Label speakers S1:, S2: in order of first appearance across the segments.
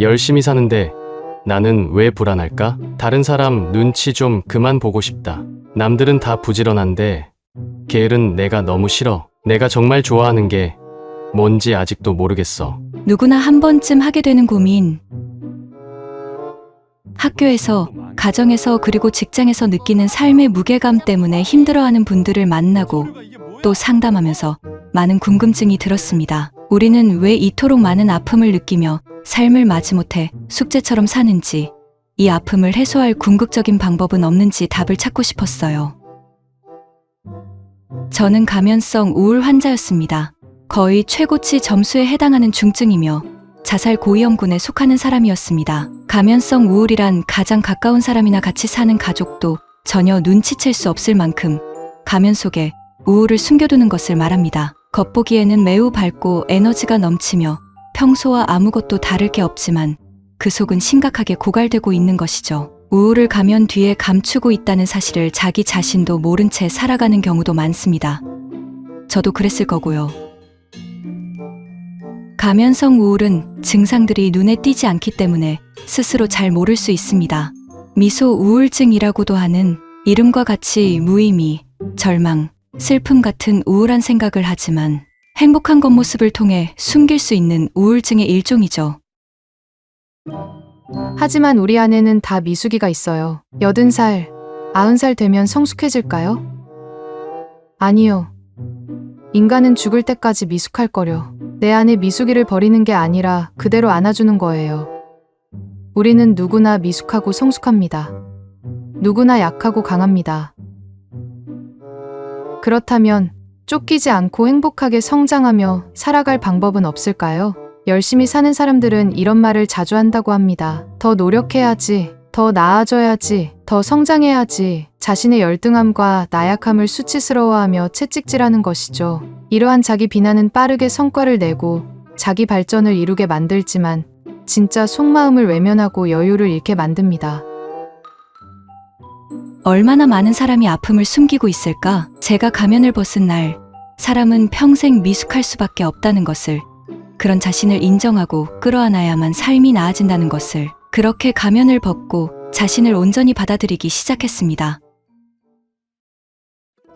S1: 열심히 사는데 나는 왜 불안할까? 다른 사람 눈치 좀 그만 보고 싶다. 남들은 다 부지런한데 게을은 내가 너무 싫어. 내가 정말 좋아하는 게 뭔지 아직도 모르겠어.
S2: 누구나 한 번쯤 하게 되는 고민. 학교에서, 가정에서, 그리고 직장에서 느끼는 삶의 무게감 때문에 힘들어하는 분들을 만나고 또 상담하면서 많은 궁금증이 들었습니다. 우리는 왜 이토록 많은 아픔을 느끼며 삶을 마지못해 숙제처럼 사는지, 이 아픔을 해소할 궁극적인 방법은 없는지 답을 찾고 싶었어요. 저는 가면성 우울 환자였습니다. 거의 최고치 점수에 해당하는 중증이며 자살 고위험군에 속하는 사람이었습니다. 가면성 우울이란 가장 가까운 사람이나 같이 사는 가족도 전혀 눈치챌 수 없을 만큼 가면 속에 우울을 숨겨두는 것을 말합니다. 겉보기에는 매우 밝고 에너지가 넘치며 평소와 아무것도 다를 게 없지만 그 속은 심각하게 고갈되고 있는 것이죠. 우울을 가면 뒤에 감추고 있다는 사실을 자기 자신도 모른 채 살아가는 경우도 많습니다. 저도 그랬을 거고요. 가면성 우울은 증상들이 눈에 띄지 않기 때문에 스스로 잘 모를 수 있습니다. 미소 우울증이라고도 하는 이름과 같이 무의미, 절망, 슬픔 같은 우울한 생각을 하지만 행복한 겉모습을 통해 숨길 수 있는 우울증의 일종이죠.
S3: 하지만 우리 안에는 다 미숙이가 있어요. 여든 살, 아흔 살 되면 성숙해질까요? 아니요. 인간은 죽을 때까지 미숙할 거려. 내 안에 미숙이를 버리는 게 아니라 그대로 안아주는 거예요. 우리는 누구나 미숙하고 성숙합니다. 누구나 약하고 강합니다. 그렇다면 쫓기지 않고 행복하게 성장하며 살아갈 방법은 없을까요? 열심히 사는 사람들은 이런 말을 자주 한다고 합니다. 더 노력해야지, 더 나아져야지, 더 성장해야지, 자신의 열등함과 나약함을 수치스러워하며 채찍질하는 것이죠. 이러한 자기 비난은 빠르게 성과를 내고 자기 발전을 이루게 만들지만 진짜 속마음을 외면하고 여유를 잃게 만듭니다.
S2: 얼마나 많은 사람이 아픔을 숨기고 있을까? 제가 가면을 벗은 날, 사람은 평생 미숙할 수밖에 없다는 것을, 그런 자신을 인정하고 끌어안아야만 삶이 나아진다는 것을, 그렇게 가면을 벗고 자신을 온전히 받아들이기 시작했습니다.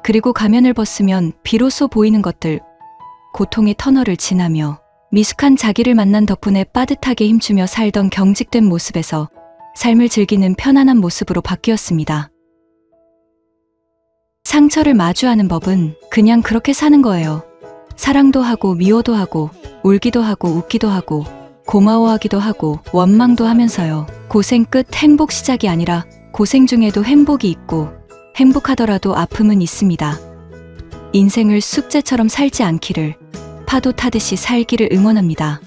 S2: 그리고 가면을 벗으면 비로소 보이는 것들, 고통의 터널을 지나며 미숙한 자기를 만난 덕분에 빠듯하게 힘주며 살던 경직된 모습에서 삶을 즐기는 편안한 모습으로 바뀌었습니다. 상처를 마주하는 법은 그냥 그렇게 사는 거예요. 사랑도 하고 미워도 하고 울기도 하고 웃기도 하고 고마워하기도 하고 원망도 하면서요. 고생 끝 행복 시작이 아니라 고생 중에도 행복이 있고 행복하더라도 아픔은 있습니다. 인생을 숙제처럼 살지 않기를 파도 타듯이 살기를 응원합니다.